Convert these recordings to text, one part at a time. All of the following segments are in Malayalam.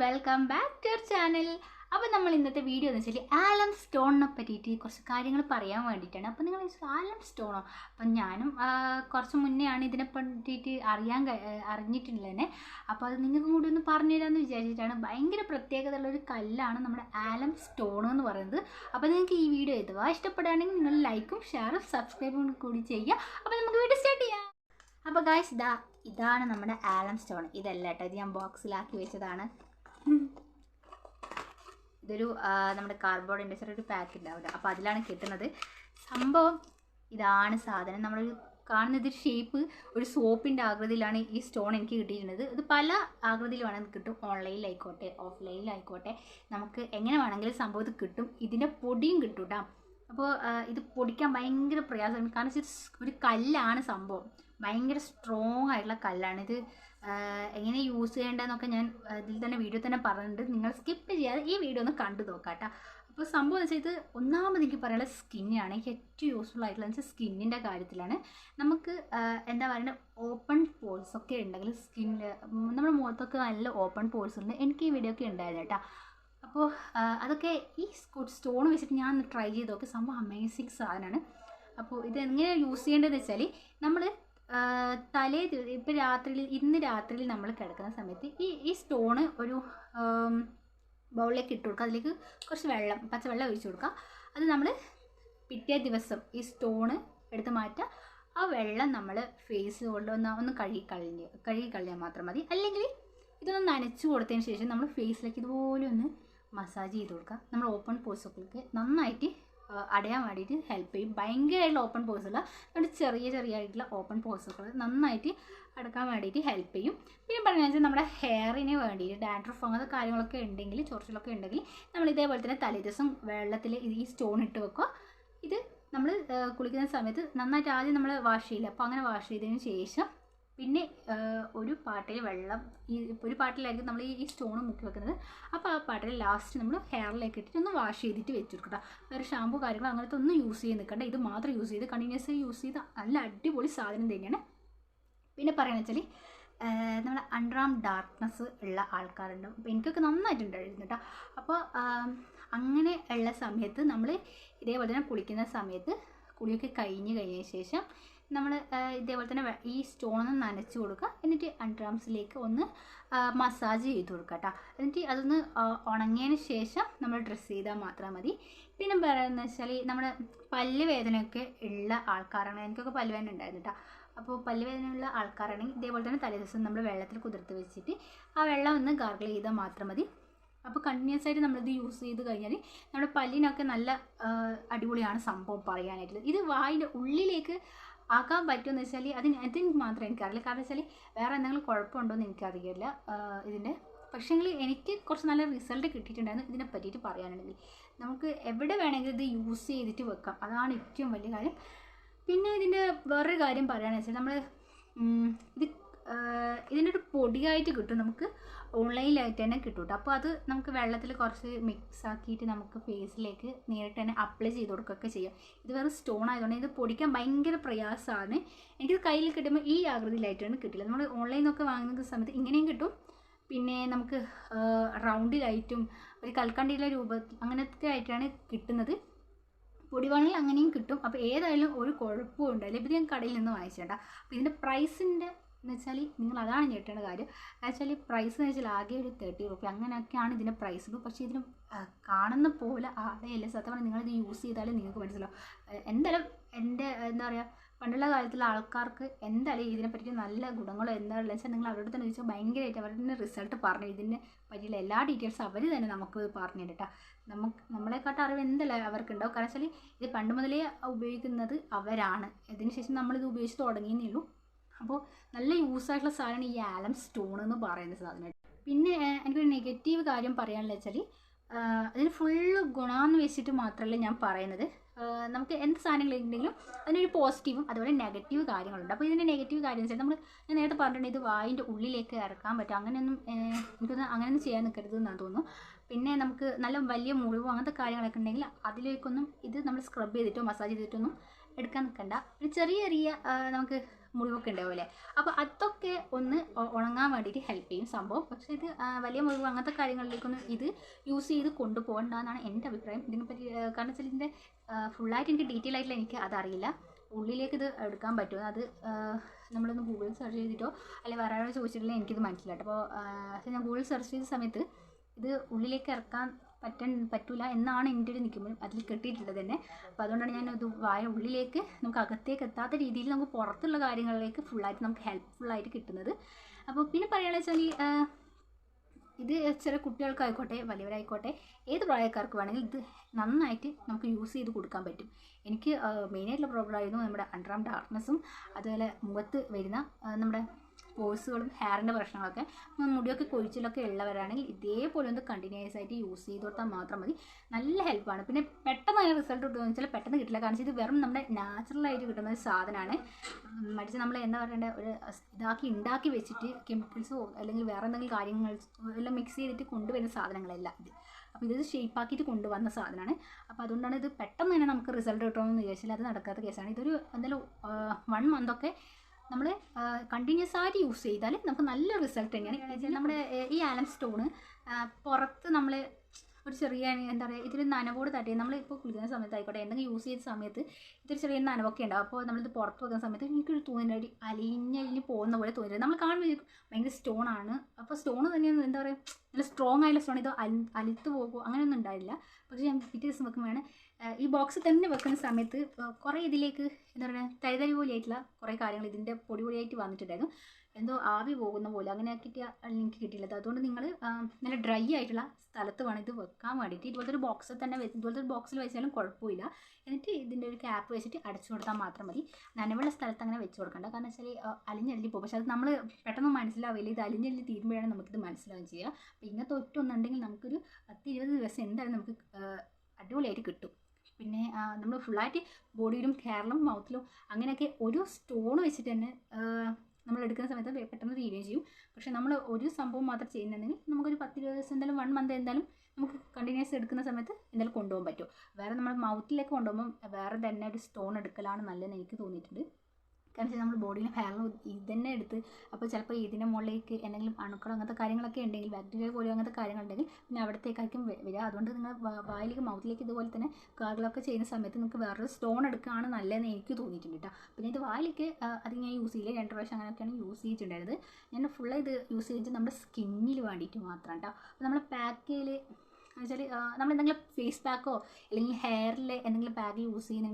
Welcome back to your channel അപ്പോൾ നമ്മൾ ഇന്നത്തെ വീഡിയോ എന്ന് വെച്ചാൽ ആലം സ്റ്റോണിനെ പറ്റിയിട്ട് കുറച്ച് കാര്യങ്ങൾ പറയാൻ വേണ്ടിയിട്ടാണ്. അപ്പോൾ നിങ്ങൾ ആലം സ്റ്റോണോ അപ്പം ഞാനും കുറച്ച് മുന്നേ ആണ് ഇതിനെ പറ്റിയിട്ട് അറിയാൻ കഴി- ആ, അറിഞ്ഞിട്ടുള്ളത് തന്നെ. അപ്പോൾ അത് നിങ്ങൾക്കും കൂടി ഒന്ന് പറഞ്ഞു തരാമെന്ന് വിചാരിച്ചിട്ടാണ്. ഭയങ്കര പ്രത്യേകതയുള്ള ഒരു കല്ലാണ് നമ്മുടെ ആലം സ്റ്റോൺ എന്ന് പറയുന്നത്. അപ്പോൾ നിങ്ങൾക്ക് ഈ വീഡിയോ ഇതുവാ ഇഷ്ടപ്പെടുകയാണെങ്കിൽ നിങ്ങൾ ലൈക്കും ഷെയറും സബ്സ്ക്രൈബും കൂടി ചെയ്യുക. അപ്പോൾ നമുക്ക് വീഡിയോ സ്റ്റാർട്ട് ചെയ്യാം. അപ്പോൾ ഗായ്സ് ഇതാ ഇതാണ് നമ്മുടെ ആലം സ്റ്റോൺ ഇതല്ല കേട്ടോ ഇത് ഞാൻ ബോക്സിലാക്കി വെച്ചതാണ്. ഇതൊരു നമ്മുടെ നമ്മുടെ കാർഡ്ബോർഡിന്റെ ചെറിയൊരു പാക്ക് ഉണ്ടാവില്ല അപ്പോൾ അതിലാണ് കിട്ടുന്നത്. സംഭവം ഇതാണ് സാധനം. നമ്മൾ കാണുന്നത് ഒരു ഷേപ്പ് ഒരു സോപ്പിന്റെ ആകൃതിയിലാണ് ഈ സ്റ്റോൺ എനിക്ക് കിട്ടിയിട്ടുള്ളത് ഇത് പല ആകൃതിയിൽ വേണമെങ്കിൽ കിട്ടും. ഓൺലൈനിലായിക്കോട്ടെ ഓഫ്ലൈനിലായിക്കോട്ടെ നമുക്ക് എങ്ങനെ വേണമെങ്കിലും സംഭവം ഇത് കിട്ടും. ഇതിന്റെ പൊടിയും കിട്ടും കേട്ടോ അപ്പോൾ ഇത് പൊടിക്കാൻ ഭയങ്കര പ്രയാസമാണ്. കാരണം ഒരു കല്ലാണ് സംഭവം. ഭയങ്കര സ്ട്രോങ് ആയിട്ടുള്ള കല്ലാണ്. ഇത് എങ്ങനെ യൂസ് ചെയ്യേണ്ടതെന്നൊക്കെ ഞാൻ ഇതിൽ തന്നെ വീഡിയോ തന്നെ പറഞ്ഞിട്ടുണ്ട്. നിങ്ങൾ സ്കിപ്പ് ചെയ്യാതെ ഈ വീഡിയോ ഒന്ന് കണ്ടു നോക്കാട്ടോ അപ്പോൾ സംഭവം എന്ന് വെച്ചാൽ ഇത് ഒന്നാമത് എനിക്ക് പറയാനുള്ള സ്കിന്നാണ് എനിക്ക് ഏറ്റവും യൂസ്ഫുൾ ആയിട്ടുള്ള വെച്ചാൽ സ്കിന്നിന്റെ കാര്യത്തിലാണ്. നമുക്ക് എന്താ പറയുക ഓപ്പൺ പോൾസ് ഒക്കെ ഉണ്ടെങ്കിൽ സ്കിന്നിൽ നമ്മുടെ മുഖത്തൊക്കെ നല്ല ഓപ്പൺ പോൾസ് ഉണ്ട്. എനിക്ക് ഈ വീഡിയോ ഒക്കെ ഉണ്ടായിരുന്നു കേട്ടോ. അപ്പോൾ അതൊക്കെ ഈ സ്റ്റോൺ വെച്ചിട്ട് ഞാൻ ട്രൈ ചെയ്ത് നോക്കി. സംഭവം അമേസിങ് സാധനമാണ്. അപ്പോൾ ഇത് എങ്ങനെ യൂസ് ചെയ്യേണ്ടതെന്ന് വെച്ചാൽ നമ്മൾ തലേ ഇപ്പൊ രാത്രിയിൽ ഇന്ന് രാത്രിയിൽ നമ്മൾ കിടക്കുന്ന സമയത്ത് ഈ ഈ സ്റ്റോണ് ഒരു ബൗളിലേക്ക് ഇട്ട് കൊടുക്കുക. അതിലേക്ക് കുറച്ച് വെള്ളം പച്ചവെള്ളം ഒഴിച്ച് കൊടുക്കുക. അത് നമ്മൾ പിറ്റേ ദിവസം ഈ സ്റ്റോണ് എടുത്ത് മാറ്റുക. ആ വെള്ളം നമ്മൾ ഫേസ് കൊണ്ട് ഒന്ന് ഒന്ന് കഴുകി കളഞ്ഞ് കഴുകി കളഞ്ഞാൽ മാത്രം മതി. അല്ലെങ്കിൽ ഇതൊന്ന് നനച്ചു കൊടുത്തതിന് ശേഷം നമ്മൾ ഫേസിലേക്ക് ഇതുപോലെ ഒന്ന് മസാജ് ചെയ്ത് കൊടുക്കുക. നമ്മൾ ഓപ്പൺ പോഴ്സുകൾക്ക് നന്നായിട്ട് അടയാൻ വേണ്ടിയിട്ട് ഹെൽപ്പ് ചെയ്യും. ഭയങ്കരമായിട്ടുള്ള ഓപ്പൺ പോഴ്സുള്ള നമ്മുടെ ചെറിയ ചെറിയ ആയിട്ടുള്ള ഓപ്പൺ പോഴ്സുകൾ നന്നായിട്ട് അടക്കാൻ വേണ്ടിയിട്ട് ഹെൽപ്പ് ചെയ്യും. പിന്നെ പറഞ്ഞു വെച്ചാൽ നമ്മുടെ ഹെയറിന് വേണ്ടിയിട്ട് ഡാൻഡ്രഫ് അങ്ങനത്തെ കാര്യങ്ങളൊക്കെ ഉണ്ടെങ്കിൽ ചൊറിച്ചിലൊക്കെ ഉണ്ടെങ്കിൽ നമ്മൾ ഇതേപോലെ തന്നെ തലേദിവസം വെള്ളത്തിൽ ഈ സ്റ്റോൺ ഇട്ട് വെക്കുക. ഇത് നമ്മൾ കുളിക്കുന്ന സമയത്ത് നന്നായിട്ട് ആദ്യം നമ്മൾ വാഷ് ചെയ്യില്ല? അപ്പോൾ അങ്ങനെ വാഷ് ചെയ്തതിന് ശേഷം പിന്നെ ഒരു പാട്ടിൽ വെള്ളം ഈ ഒരു പാട്ടിലായിരിക്കും നമ്മൾ ഈ സ്റ്റോൺ മുക്കി വെക്കുന്നത്. അപ്പോൾ ആ പാട്ടിൽ ലാസ്റ്റ് നമ്മൾ ഹെയറിലേക്ക് ഇട്ടിട്ട് ഒന്ന് വാഷ് ചെയ്തിട്ട് വെച്ചെടുക്കുക വേറെ ഷാമ്പു കാര്യങ്ങൾ അങ്ങനത്തെ ഒന്നും യൂസ് ചെയ്ത് നിൽക്കണ്ട. ഇത് മാത്രം യൂസ് ചെയ്ത് കണ്ടിന്യൂസ് യൂസ് ചെയ്ത് നല്ല അടിപൊളി സാധനം തന്നെയാണ്. പിന്നെ പറയുന്നത് വെച്ചാൽ നമ്മുടെ അണ്ടറാം ഡാർക്ക്നെസ് ഉള്ള ആൾക്കാരുണ്ട്. അപ്പോൾ എനിക്കൊക്കെ നന്നായിട്ടുണ്ടായിരുന്നു കേട്ടോ അപ്പോൾ അങ്ങനെ ഉള്ള സമയത്ത് നമ്മൾ ഇതേപോലെ തന്നെ കുളിക്കുന്ന സമയത്ത് കുളിയൊക്കെ കഴിഞ്ഞ് കഴിഞ്ഞ ശേഷം നമ്മൾ ഇതേപോലെ തന്നെ ഈ സ്റ്റോൺ ഒന്ന് നനച്ച് കൊടുക്കുക. എന്നിട്ട് അണ്ടർആംസിലേക്ക് ഒന്ന് മസാജ് ചെയ്ത് കൊടുക്കുക കേട്ടോ. എന്നിട്ട് അതൊന്ന് ഉണങ്ങിയതിന് ശേഷം നമ്മൾ ഡ്രസ്സ് ചെയ്താൽ മാത്രം മതി. പിന്നെ പറയുന്നത് വെച്ചാൽ നമ്മുടെ പല്ല് വേദനയൊക്കെ ഉള്ള ആൾക്കാരാണ്. എനിക്കൊക്കെ പല്ല് വേദന ഉണ്ടായിരുന്നു കേട്ടോ. അപ്പോൾ പല്ല് വേദനയുള്ള ആൾക്കാരാണെങ്കിൽ ഇതേപോലെ തന്നെ തലേദിവസം നമ്മൾ വെള്ളത്തിൽ കുതിർത്ത് വെച്ചിട്ട് ആ വെള്ളം ഒന്ന് ഗാർഗിൾ ചെയ്താൽ മാത്രം മതി. അപ്പോൾ കണ്ടിന്യൂസ് ആയിട്ട് നമ്മളിത് യൂസ് ചെയ്ത് കഴിഞ്ഞാൽ നമ്മുടെ പല്ലിനൊക്കെ നല്ല അടിപൊളിയാണ് സംഭവം പറയാനായിട്ടുള്ളത്. ഇത് വായിന്റെ ഉള്ളിലേക്ക് ആക്കാൻ പറ്റുമെന്ന് വെച്ചാൽ അതിന് അതിന് മാത്രമേ എനിക്കറിയില്ല. കാരണം വെച്ചാൽ വേറെ എന്തെങ്കിലും കുഴപ്പമുണ്ടോ എന്ന് എനിക്കറിയില്ല ഇതിന്റെ പക്ഷേങ്കിൽ എനിക്ക് കുറച്ച് നല്ല റിസൾട്ട് കിട്ടിയിട്ടുണ്ടായിരുന്നു. ഇതിനെ പറ്റിയിട്ട് പറയാനുണ്ടെങ്കിൽ നമുക്ക് എവിടെ വേണമെങ്കിലും ഇത് യൂസ് ചെയ്തിട്ട് വെക്കാം. അതാണ് ഏറ്റവും വലിയ കാര്യം. പിന്നെ ഇതിന്റെ വേറൊരു കാര്യം പറയുകയാണെന്ന് വെച്ചാൽ നമ്മൾ ഇത് ഇതിന്റെ ഒരു പൊടിയായിട്ട് കിട്ടും. നമുക്ക് ഓൺലൈനിലായിട്ട് തന്നെ കിട്ടും കേട്ടോ അപ്പോൾ അത് നമുക്ക് വെള്ളത്തിൽ കുറച്ച് മിക്സ് ആക്കിയിട്ട് നമുക്ക് ഫേസിലേക്ക് നേരിട്ട് തന്നെ അപ്ലൈ ചെയ്ത് കൊടുക്കുകയൊക്കെ ചെയ്യാം. ഇത് വേറെ സ്റ്റോൺ ആയതുകൊണ്ട് ഇത് പൊടിക്കാൻ ഭയങ്കര പ്രയാസമാണ്. എനിക്കിത് കയ്യിൽ കിട്ടുമ്പോൾ ഈ ആകൃതിയിലായിട്ടാണ് കിട്ടില്ല. നമ്മൾ ഓൺലൈനിൽ നിന്നൊക്കെ വാങ്ങുന്ന സമയത്ത് ഇങ്ങനെയും കിട്ടും. പിന്നെ നമുക്ക് റൗണ്ടിലായിട്ടും ഒരു കൽക്കണ്ടിയിലെ രൂപത്തിൽ അങ്ങനത്തെ ആയിട്ടാണ് കിട്ടുന്നത്. പൊടിവാണിൽ അങ്ങനെയും കിട്ടും. അപ്പോൾ ഏതായാലും ഒരു കുഴപ്പവും ഉണ്ടായില്ല ഇത് ഞാൻ കടയിൽ നിന്ന് വാങ്ങിച്ചേട്ടാ അപ്പോൾ ഇതിന്റെ പ്രൈസിന്റെ എന്ന് വെച്ചാൽ നിങ്ങൾ അതാണ് ഞെട്ടേണ്ട കാര്യം. ആക്ച്വലി പ്രൈസ് എന്ന് വെച്ചാൽ ആകെ ഒരു തേർട്ടി റുപ്പി അങ്ങനെയൊക്കെയാണ് ഇതിന്റെ പ്രൈസ് പക്ഷേ ഇതിന് കാണുന്ന പോലെ ആടെയല്ല സത്യം പറഞ്ഞാൽ നിങ്ങളിത് യൂസ് ചെയ്താലും നിങ്ങൾക്ക് മനസ്സിലാവും. എന്തായാലും എന്റെ എന്താ പറയുക പണ്ടുള്ള കാലത്തുള്ള ആൾക്കാർക്ക് എന്തായാലും ഇതിനെ പറ്റി നല്ല ഗുണങ്ങളോ എന്താണെന്ന് വെച്ചാൽ നിങ്ങൾ അവരോട് തന്നെ ചോദിച്ചാൽ ഭയങ്കരമായിട്ട് അവരുടെ തന്നെ റിസൾട്ട് പറഞ്ഞു. ഇതിനെ പറ്റിയുള്ള എല്ലാ ഡീറ്റെയിൽസും അവർ തന്നെ നമുക്ക് പറഞ്ഞു തരട്ടാ നമുക്ക് നമ്മളെക്കാട്ട് അറിവ് എന്തല്ല അവർക്ക് ഉണ്ടാവും കാരണം വെച്ചാൽ ഇത് പണ്ട് മുതലേ ഉപയോഗിക്കുന്നത് അവരാണ്. അതിനുശേഷം ശേഷം നമ്മളിത് ഉപയോഗിച്ച് തുടങ്ങിയെന്നേ ഉള്ളൂ. അപ്പോൾ നല്ല യൂസ് ആയിട്ടുള്ള സാധനമാണ് ഈ ആലം സ്റ്റോൺ എന്ന് പറയുന്ന സാധനം പിന്നെ എനിക്കൊരു നെഗറ്റീവ് കാര്യം പറയാനുള്ള വെച്ചാൽ അതിന് ഫുള്ള് ഗുണമെന്ന് വെച്ചിട്ട് മാത്രമല്ല ഞാൻ പറയുന്നത്. നമുക്ക് എന്ത് സാധനങ്ങളുണ്ടെങ്കിലും അതിനൊരു പോസിറ്റീവും അതുപോലെ നെഗറ്റീവ് കാര്യങ്ങളുണ്ട്. അപ്പോൾ ഇതിന്റെ നെഗറ്റീവ് കാര്യം വെച്ചാൽ നമ്മൾ ഞാൻ നേരത്തെ പറഞ്ഞിട്ടുണ്ട് ഇത് വായിന്റെ ഉള്ളിലേക്ക് ഇറക്കാൻ പറ്റും. അങ്ങനെയൊന്നും എനിക്കൊന്നും അങ്ങനെയൊന്നും ചെയ്യാൻ നിൽക്കരുത് എന്നാണ് തോന്നുന്നു. പിന്നെ നമുക്ക് നല്ല വലിയ മുറിവോ അങ്ങനത്തെ കാര്യങ്ങളൊക്കെ ഉണ്ടെങ്കിൽ അതിലേക്കൊന്നും ഇത് നമ്മൾ സ്ക്രബ് ചെയ്തിട്ടോ മസാജ് ചെയ്തിട്ടൊന്നും എടുക്കാൻ നിൽക്കണ്ട ഒരു ചെറിയ ചെറിയ നമുക്ക് മുറിവൊക്കെ ഉണ്ടാവില്ലേ അപ്പോൾ അതൊക്കെ ഒന്ന് ഉണങ്ങാൻ വേണ്ടിയിട്ട് ഹെൽപ്പ് ചെയ്യും സംഭവം. പക്ഷേ ഇത് വലിയ മുറിവ് അങ്ങനത്തെ കാര്യങ്ങളിലേക്കൊന്നും ഇത് യൂസ് ചെയ്ത് കൊണ്ടുപോകണ്ടെന്നാണ് എന്റെ അഭിപ്രായം. ഇതിനെപ്പറ്റി കാരണം വെച്ചാൽ ഇതിന്റെ ഫുള്ളായിട്ട് എനിക്ക് ഡീറ്റെയിൽ ആയിട്ടുള്ള എനിക്ക് അതറിയില്ല. ഉള്ളിലേക്ക് ഇത് എടുക്കാൻ പറ്റുമോ? അത് നമ്മളൊന്ന് ഗൂഗിൾ സെർച്ച് ചെയ്തിട്ടോ അല്ലെങ്കിൽ വേറെ ആരോട് ചോദിച്ചിട്ടില്ലെങ്കിൽ എനിക്കിത് മനസ്സിലായിട്ട് അപ്പോൾ ഞാൻ ഗൂഗിൾ സെർച്ച് ചെയ്ത സമയത്ത് ഇത് ഉള്ളിലേക്ക് ഇറക്കാൻ പറ്റാൻ പറ്റൂല എന്നാണ് എന്റെ ഒരു നിൽക്കുമ്പോൾ അതിൽ കിട്ടിയിട്ടുള്ളത് തന്നെ. അപ്പോൾ അതുകൊണ്ടാണ് ഞാൻ വായ ഉള്ളിലേക്ക് നമുക്ക് അകത്തേക്ക് എത്താത്ത രീതിയിൽ നമുക്ക് പുറത്തുള്ള കാര്യങ്ങളിലേക്ക് ഫുള്ളായിട്ട് നമുക്ക് ഹെൽപ്ഫുള്ളായിട്ട് കിട്ടുന്നത്. അപ്പോൾ പിന്നെ പറയുകയാണെന്ന് വെച്ചാൽ ഇത് ചെറിയ കുട്ടികൾക്കായിക്കോട്ടെ വലിയവരായിക്കോട്ടെ ഏത് പ്രായക്കാർക്ക് വേണമെങ്കിലും ഇത് നന്നായിട്ട് നമുക്ക് യൂസ് ചെയ്ത് കൊടുക്കാൻ പറ്റും. എനിക്ക് മെയിനായിട്ടുള്ള പ്രോബ്ലം ആയിരുന്നു നമ്മുടെ അണ്ടർ ആം ഡാർക്ക്നെസ്സും അതുപോലെ മുഖത്ത് വരുന്ന നമ്മുടെ പോഴ്സുകളും ഹെയറിന്റെ പ്രശ്നങ്ങളൊക്കെ മുടിയൊക്കെ കൊഴിച്ചിലൊക്കെ ഉള്ളവരാണെങ്കിൽ ഇതേപോലെ ഒന്ന് കണ്ടിന്യൂസ് ആയിട്ട് യൂസ് ചെയ്ത് കൊടുത്താൽ മാത്രം മതി. നല്ല ഹെൽപ്പാണ് പിന്നെ പെട്ടെന്ന് അതിന് റിസൾട്ട് കിട്ടുമെന്ന് വെച്ചാൽ പെട്ടെന്ന് കിട്ടില്ല. കാരണം ഇത് വെറും നമ്മുടെ നാച്ചുറലായിട്ട് കിട്ടുന്ന ഒരു സാധനമാണ്. മടിച്ച് നമ്മൾ എന്താ പറയണ്ടേ ഒരു ഇതാക്കി ഉണ്ടാക്കി വെച്ചിട്ട് കെമിക്കൽസോ അല്ലെങ്കിൽ വേറെ എന്തെങ്കിലും കാര്യങ്ങൾ എല്ലാം മിക്സ് ചെയ്തിട്ട് കൊണ്ടുവരുന്ന സാധനങ്ങളല്ല ഇത്. അപ്പോൾ ഇത് ഷേപ്പാക്കിയിട്ട് കൊണ്ടുവന്ന സാധനമാണ്. അപ്പോൾ അതുകൊണ്ടാണ് ഇത് പെട്ടെന്ന് തന്നെ നമുക്ക് റിസൾട്ട് കിട്ടണമെന്ന് വിചാരിച്ചാൽ അത് നടക്കാത്ത കേസാണ് ഇതൊരു എന്തായാലും വൺ മന്തൊക്കെ നമ്മൾ കണ്ടിന്യൂസ് ആയിട്ട് യൂസ് ചെയ്താൽ നമുക്ക് നല്ല റിസൾട്ട് തന്നെയാണ്. നമ്മുടെ ഈ ആലം സ്റ്റോണ് പുറത്ത് നമ്മൾ ഒരു ചെറിയ എന്താ പറയുക ഇതിൽ നനവോട് തട്ടി. നമ്മളിപ്പോൾ കുളിക്കുന്ന സമയത്ത് ആയിക്കോട്ടെ എന്തെങ്കിലും യൂസ് ചെയ്ത സമയത്ത് ഇതൊരു ചെറിയ നനവൊക്കെ ഉണ്ടാവും. അപ്പോൾ നമ്മളിത് പുറത്ത് വെക്കുന്ന സമയത്ത് എനിക്കൊരു തോന്നുന്നുണ്ട് അലിഞ്ഞലിഞ്ഞ് പോകുന്ന പോലെ തോന്നിയത്. നമ്മൾ കാണുമ്പോൾ ഭയങ്കര സ്റ്റോൺ ആണ്. അപ്പോൾ സ്റ്റോൺ തന്നെയാണ് എന്താ പറയുക നല്ല സ്ട്രോങ് ആയിട്ടുള്ള സ്റ്റോൺ ഇത് അലി അലിത്ത് പോകുമോ അങ്ങനെയൊന്നും ഉണ്ടായില്ല. പക്ഷേ ഞാൻ പിറ്റേ ദിവസം വെക്കുമ്പോഴാണ് ഈ ബോക്സ് തന്നെ വെക്കുന്ന സമയത്ത് കുറേ ഇതിലേക്ക് എന്താ പറയുക തരിതരി പോലെയായിട്ടുള്ള കുറേ കാര്യങ്ങൾ ഇതിന്റെ പൊടി പൊടിയായിട്ട് വന്നിട്ടുണ്ടായിരുന്നു. എന്തോ ആവി പോകുന്ന പോലെ അങ്ങനെ ആക്കിയിട്ട് എനിക്ക് കിട്ടിയില്ലത് അതുകൊണ്ട് നിങ്ങൾ നല്ല ഡ്രൈ ആയിട്ടുള്ള സ്ഥലത്ത് വേണം ഇത് വെക്കാൻ വേണ്ടിയിട്ട്. ഇതുപോലത്തെ ഒരു ബോക്സിൽ തന്നെ ഇതുപോലത്തെ ഒരു ബോക്സിൽ വെച്ചാലും കുഴപ്പമില്ല. എന്നിട്ട് ഇതിന്റെ ഒരു ക്യാപ്പ് വെച്ചിട്ട് അടച്ചു കൊടുത്താൽ മാത്രം മതി. നനവുള്ള സ്ഥലത്ത് അങ്ങനെ വെച്ച് കൊടുക്കണ്ട. കാരണം വെച്ചാൽ അലിഞ്ഞല്ലി പോകും. പക്ഷെ അത് നമ്മൾ പെട്ടെന്ന് മനസ്സിലാവില്ല. ഇത് അലിഞ്ഞല്ലി തീരുമ്പോഴാണ് നമുക്കിത് മനസ്സിലാവുകയും ചെയ്യുക. അപ്പോൾ ഇങ്ങനത്തെ ഒറ്റ ഒന്നുണ്ടെങ്കിൽ നമുക്കൊരു പത്ത് ഇരുപത് ദിവസം എന്തായാലും നമുക്ക് അടിപൊളിയായിട്ട് കിട്ടും. പിന്നെ നമ്മൾ ഫുള്ളായിട്ട് ബോഡിയിലും ഹെയറിലും മൗത്തിലും അങ്ങനെയൊക്കെ ഒരു സ്റ്റോൺ വെച്ചിട്ട് തന്നെ നമ്മൾ എടുക്കുന്ന സമയത്ത് പെട്ടെന്ന് തീരുകയും ചെയ്യും. പക്ഷേ നമ്മൾ ഒരു സംഭവം മാത്രം ചെയ്യുന്നുണ്ടെങ്കിൽ നമുക്കൊരു പത്ത് ഇരുപത് ദിവസം എന്തായാലും വൺ മന്ത് എന്തായാലും നമുക്ക് കണ്ടിന്യൂസ് എടുക്കുന്ന സമയത്ത് എന്തായാലും കൊണ്ടുപോകാൻ പറ്റും. വേറെ നമ്മൾ മൗത്തിലേക്ക് കൊണ്ടുപോകുമ്പോൾ വേറെ തന്നെ ഒരു സ്റ്റോൺ എടുക്കലാണ് നല്ലതെന്ന് എനിക്ക് തോന്നിയിട്ടുണ്ട്. കാരണം വെച്ചാൽ നമ്മൾ ബോഡിയിൽ ഫയറിന് ഇത് തന്നെ എടുത്ത് അപ്പോൾ ചിലപ്പോൾ ഇതിന്റെ മുകളിലേക്ക് എന്തെങ്കിലും അണുക്കളോ അങ്ങനത്തെ കാര്യങ്ങളൊക്കെ ഉണ്ടെങ്കിൽ ബാക്ടീരിയ പോലെയോ അങ്ങനത്തെ കാര്യങ്ങളുണ്ടെങ്കിൽ പിന്നെ അവിടത്തേക്കായിരിക്കും വരിക അതുകൊണ്ട് നിങ്ങൾ വായിലേക്ക് മൗത്തിലേക്ക് ഇതുപോലെ തന്നെ ഗാഗിളൊക്കെ ചെയ്യുന്ന സമയത്ത് നിങ്ങൾക്ക് വേറൊരു സ്റ്റോൺ എടുക്കുകയാണ് നല്ലതെന്ന് എനിക്ക് തോന്നിയിട്ടുണ്ട് കേട്ടോ പിന്നെ ഇത് വായിലേക്ക് അത് ഞാൻ യൂസ് ചെയ്യില്ല. രണ്ട് പ്രാവശ്യം അങ്ങനെയൊക്കെയാണ് യൂസ് ചെയ്തിട്ടുണ്ടായിരുന്നത്. ഞാൻ ഫുള്ള് ഇത് യൂസ് ചെയ്തിട്ട് നമ്മുടെ സ്കിന്നിൽ വേണ്ടിയിട്ട് മാത്രം കേട്ടോ അപ്പോൾ നമ്മുടെ പാക്കിൽ എന്നുവെച്ചാൽ നമ്മൾ എന്തെങ്കിലും ഫേസ് പാക്കോ അല്ലെങ്കിൽ ഹെയറിൽ എന്തെങ്കിലും പാക്ക് യൂസ് ചെയ്യുന്ന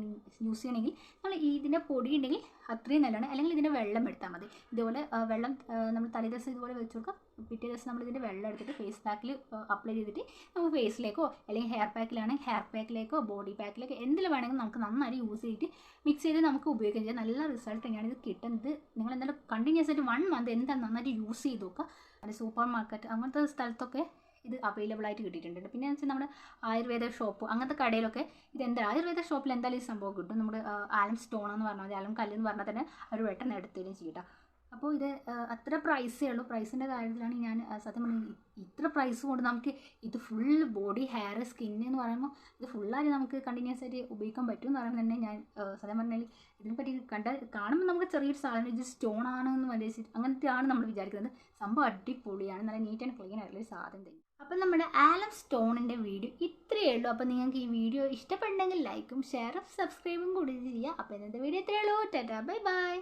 യൂസ് ചെയ്യണമെങ്കിൽ നമ്മൾ ഇതിന്റെ പൊടി ഉണ്ടെങ്കിൽ അത്രയും നല്ലതാണ്. അല്ലെങ്കിൽ ഇതിന്റെ വെള്ളം എടുത്താൽ മതി. ഇതുപോലെ വെള്ളം നമ്മൾ തലേ ദിവസം ഇതുപോലെ വെച്ച് കൊടുക്കാം പിറ്റേ ദിവസം നമ്മൾ ഇതിന്റെ വെള്ളം എടുത്തിട്ട് ഫേസ് പാക്കിൽ അപ്ലൈ ചെയ്തിട്ട് നമുക്ക് ഫേസിലേക്കോ അല്ലെങ്കിൽ ഹെയർ പാക്കിലാണെങ്കിൽ ഹെയർ പാക്കിലേക്കോ ബോഡി പാക്കിലേക്കോ എന്തിൽ വേണമെങ്കിലും നമുക്ക് നന്നായി യൂസ് ചെയ്തിട്ട് മിക്സ് ചെയ്ത് നമുക്ക് ഉപയോഗിക്കാൻ ചെയ്യാം. നല്ല റിസൾട്ട് തന്നെയാണ് ഇത് കിട്ടുന്നത്. നിങ്ങൾ എന്തായാലും കണ്ടിന്യൂസ് ആയിട്ട് വൺ മന്ത് എന്താ നന്നായിട്ട് യൂസ് ചെയ്ത് നോക്കുക. അത് സൂപ്പർ മാർക്കറ്റ് അങ്ങനത്തെ സ്ഥലത്തൊക്കെ ഇത് അവൈലബിൾ ആയിട്ട് കിട്ടിയിട്ടുണ്ട് പിന്നെ വെച്ചാൽ നമ്മുടെ ആയുർവേദ ഷോപ്പ് അങ്ങനത്തെ കടയിലൊക്കെ ഇത് എന്താ ആയുർവേദ ഷോപ്പിൽ എന്തായാലും ഈ സംഭവം കിട്ടും. നമ്മുടെ ആലം സ്റ്റോൺ എന്ന് പറഞ്ഞാൽ മതി ആലം കല്ല് എന്ന് പറഞ്ഞാൽ തന്നെ അവർ പെട്ടെന്ന് എടുത്തുകയും ചെയ്യട്ടോ അപ്പോൾ ഇത് അത്ര പ്രൈസേ ഉള്ളൂ. പ്രൈസിന്റെ കാര്യത്തിലാണ് ഞാൻ സത്യം പറഞ്ഞാൽ ഇത്ര പ്രൈസ് കൊണ്ട് നമുക്ക് ഇത് ഫുൾ ബോഡി ഹെയർ സ്കിൻ എന്ന് പറയുമ്പോൾ ഇത് ഫുള്ളായി നമുക്ക് കണ്ടിന്യൂസ് ആയിട്ട് ഉപയോഗിക്കാൻ പറ്റും എന്ന് പറയുമ്പോൾ തന്നെ ഞാൻ സത്യം പറഞ്ഞാൽ ഇതിനെപ്പറ്റി കണ്ട കാണുമ്പോൾ നമുക്ക് ചെറിയൊരു സാധനം ഇത് സ്റ്റോൺ ആണെന്ന് വിചാരിച്ചിട്ട് അങ്ങനത്തെയാണ് നമ്മൾ വിചാരിക്കുന്നത്. സംഭവം അടിപൊളിയാണ്. നല്ല നീറ്റ് ആൻഡ് ക്ലീൻ ആയിട്ടുള്ള സാധനം തന്നെ. അപ്പം നമ്മുടെ ആലം സ്റ്റോണിന്റെ വീഡിയോ ഇത്രയേ ഉള്ളൂ. അപ്പോൾ നിങ്ങൾക്ക് ഈ വീഡിയോ ഇഷ്ടപ്പെട്ടെങ്കിൽ ലൈക്കും ഷെയറും സബ്സ്ക്രൈബും കൂടി ചെയ്യുക. അപ്പോൾ ഇന്നത്തെ വീഡിയോ ഇത്രയേ ഉള്ളൂ. Tata bye bye